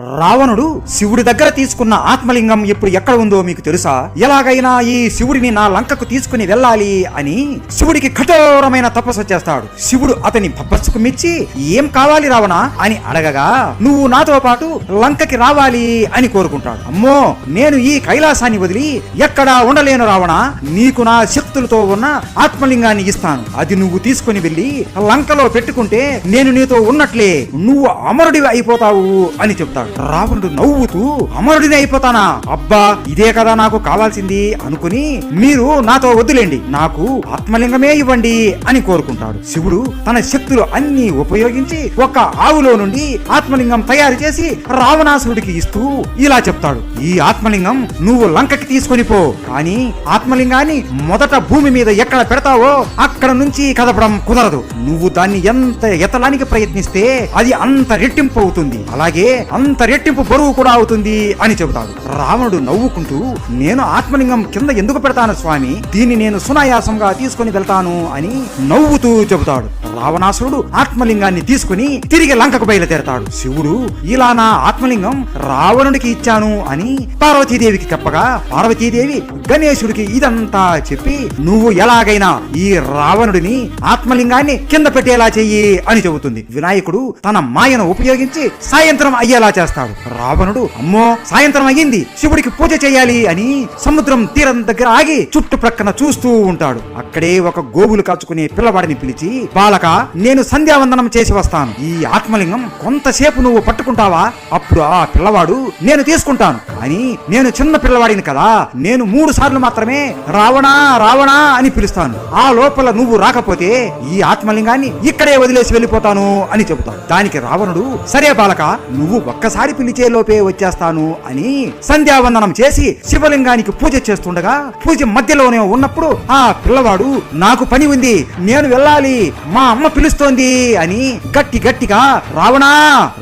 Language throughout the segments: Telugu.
రావణుడు శివుడి దగ్గర తీసుకున్న ఆత్మలింగం ఇప్పుడు ఎక్కడ ఉందో మీకు తెలుసా? ఎలాగైనా ఈ శివుడిని నా లంకకు తీసుకుని వెళ్ళాలి అని శివుడికి కఠోరమైన తపస్సు చేస్తాడు. శివుడు అతని భబ్బస్సుకు మెచ్చి ఏం కావాలి రావణ? అని అడగగా నువ్వు నాతో పాటు లంకకి రావాలి అని కోరుకుంటాడు. అమ్మో నేను ఈ కైలాసాన్ని వదిలి ఎక్కడా ఉండలేను రావణ. నీకు నా శక్తులతో ఉన్న ఆత్మలింగాన్ని ఇస్తాను. అది నువ్వు తీసుకుని వెళ్ళి లంకలో పెట్టుకుంటే నేను నీతో ఉన్నట్లే. నువ్వు అమరుడివి అయిపోతావు అని చెప్తాడు. రావణుడు నవ్వుతూ అమరుడిని అయిపోతానా? అబ్బా ఇదే కదా నాకు కావాల్సింది అనుకుని మీరు నాతో వద్దులేండి. నాకు ఆత్మలింగమే ఇవ్వండి అని కోరుకుంటాడు. శివుడు తన శక్తులు అన్ని ఉపయోగించి ఒక ఆవులో నుండి ఆత్మలింగం తయారు చేసి రావణాసురుడికి ఇస్తూ ఇలా చెప్తాడు. ఈ ఆత్మలింగం నువ్వు లంకకి తీసుకొని పో కానీ ఆత్మలింగాన్ని మొదట భూమి మీద ఎక్కడ పెడతావో అక్కడ నుంచి కదపడం కుదరదు. నువ్వు దాన్ని ఎంత ఎత్తడానికి ప్రయత్నిస్తే అది అంత రెట్టింపు అవుతుంది. అలాగే అంత రెట్టింపు బరువు కూడా అవుతుంది అని చెబుతాడు. రావణుడు నవ్వుకుంటూ నేను ఆత్మలింగం కింద ఎందుకు పెడతాను స్వామి? దీన్ని నేను సునాయాసంగా తీసుకొని వెళ్తాను అని నవ్వుతూ చెబుతాడు. రావణాసురుడు ఆత్మలింగాన్ని తీసుకుని తిరిగి లంకకు బయలుదేరతాడు. శివుడు ఇలా నా ఆత్మలింగం రావణుడికి ఇచ్చాను అని పార్వతీదేవికి చెప్పగా పార్వతీదేవి గణేశుడికి ఇదంతా చెప్పి నువ్వు ఎలాగైనా ఈ రావణుడిని ఆత్మలింగాన్ని కింద పెట్టేలా చెయ్యి అని చెబుతుంది. వినాయకుడు తన మాయను ఉపయోగించి సాయంత్రం అయ్యేలా చేస్తాడు. రావణుడు అమ్మో సాయంత్రం అయ్యింది శివుడికి పూజ చేయాలి అని సముద్రం తీరం దగ్గర ఆగి చుట్టుప్రక్కన చూస్తూ ఉంటాడు. అక్కడే ఒక గోవులు కాచుకునే పిల్లవాడిని పిలిచి బాలక నేను సంధ్యావందనం చేసి వస్తాను. ఈ ఆత్మలింగం కొంతసేపు నువ్వు పట్టుకుంటావా? అప్పుడు ఆ పిల్లవాడు నేను తీసుకుంటాను. కానీ నేను చిన్న పిల్లవాడిని కదా నేను మూడు సార్లు మాత్రమే రావణా రావణా అని పిలుస్తాను. ఆ లోపల నువ్వు రాకపోతే ఈ ఆత్మలింగాన్ని ఇక్కడే వదిలేసి వెళ్ళిపోతాను అని చెబుతాను. దానికి రావణుడు సరే బాలక నువ్వు ఒక్కసారి పిలిచే లోపే వచ్చేస్తాను అని సంధ్యావందనం చేసి శివలింగానికి పూజ చేస్తుండగా పూజ మధ్యలోనే ఉన్నప్పుడు ఆ పిల్లవాడు నాకు పని ఉంది నేను వెళ్ళాలి మా అమ్మ పిలుస్తోంది అని గట్టి గట్టిగా రావణా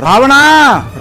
రావణా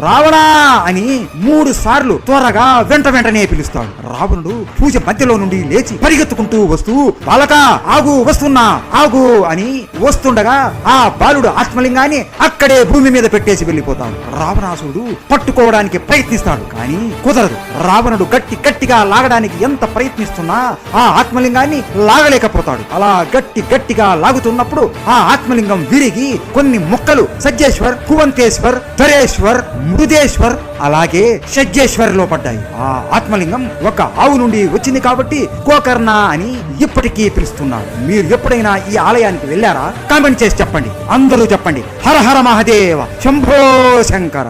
రావణా అని మూడు సార్లు త్వరగా వెంట వెంటనే పిలుస్తాడు. రావణుడు పూజ మధ్యలో నుండి లేచి పరిగెత్తుకుంటూ వస్తూ బాలక ఆగు వస్తున్నా ఆగు అని వస్తుండగా ఆ బాలుడు ఆత్మలింగాన్ని అక్కడే భూమి మీద పెట్టేసి వెళ్ళిపోతాడు. రావణాసుడు పట్టుకోవడానికి ప్రయత్నిస్తాడు కానీ కుదరదు. రావణుడు గట్టి గట్టిగా లాగడానికి ఎంత ప్రయత్నిస్తున్నా ఆ ఆత్మలింగాన్ని లాగలేకపోతాడు. అలా గట్టి గట్టిగా లాగుతున్నప్పుడు ఆ ఆత్మలింగం విరిగి కొన్ని ముక్కలు సజ్జేశ్వర్ కువంతేశ్వర్ ధరేశ్వర్ మృదేశ్వర్ అలాగే షడ్జేశ్వర్లో పడ్డాయి. ఆ ఆత్మలింగం ఒక ఆవు నుండి వచ్చింది కాబట్టి గోకర్ణ అని ఇప్పటికీ పిలుస్తున్నారు. మీరు ఎప్పుడైనా ఈ ఆలయానికి వెళ్ళారా? కామెంట్ చేసి చెప్పండి. అందరూ చెప్పండి. హర హర మహదేవ శంభో శంకర.